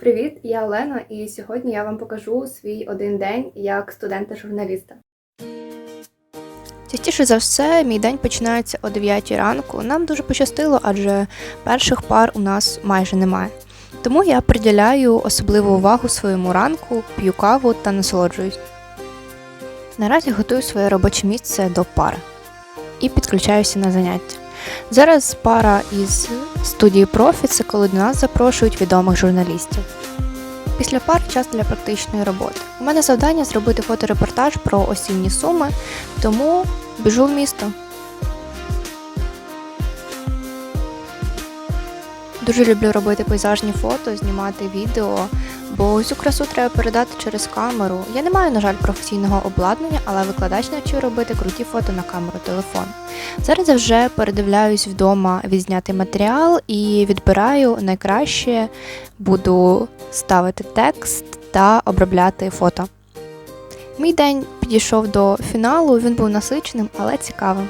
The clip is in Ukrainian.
Привіт, я Олена, і сьогодні я вам покажу свій один день як студента-журналіста. Частіше за все, мій день починається о 9 ранку. Нам дуже пощастило, адже перших пар у нас майже немає. Тому я приділяю особливу увагу своєму ранку, п'ю каву та насолоджуюсь. Наразі готую своє робоче місце до пари і підключаюся на заняття. Зараз пара із студії профі це коли до нас запрошують відомих журналістів. Після пар час для практичної роботи. У мене завдання зробити фоторепортаж про осінні суми, тому біжу в місто. Дуже люблю робити пейзажні фото, знімати відео, бо цю красу треба передати через камеру. Я не маю, на жаль, професійного обладнання, але викладач навчив робити круті фото на камеру телефон. Зараз я вже передивляюсь вдома відзнятий матеріал і відбираю найкраще, буду ставити текст та обробляти фото. Мій день підійшов до фіналу, він був насиченим, але цікавим.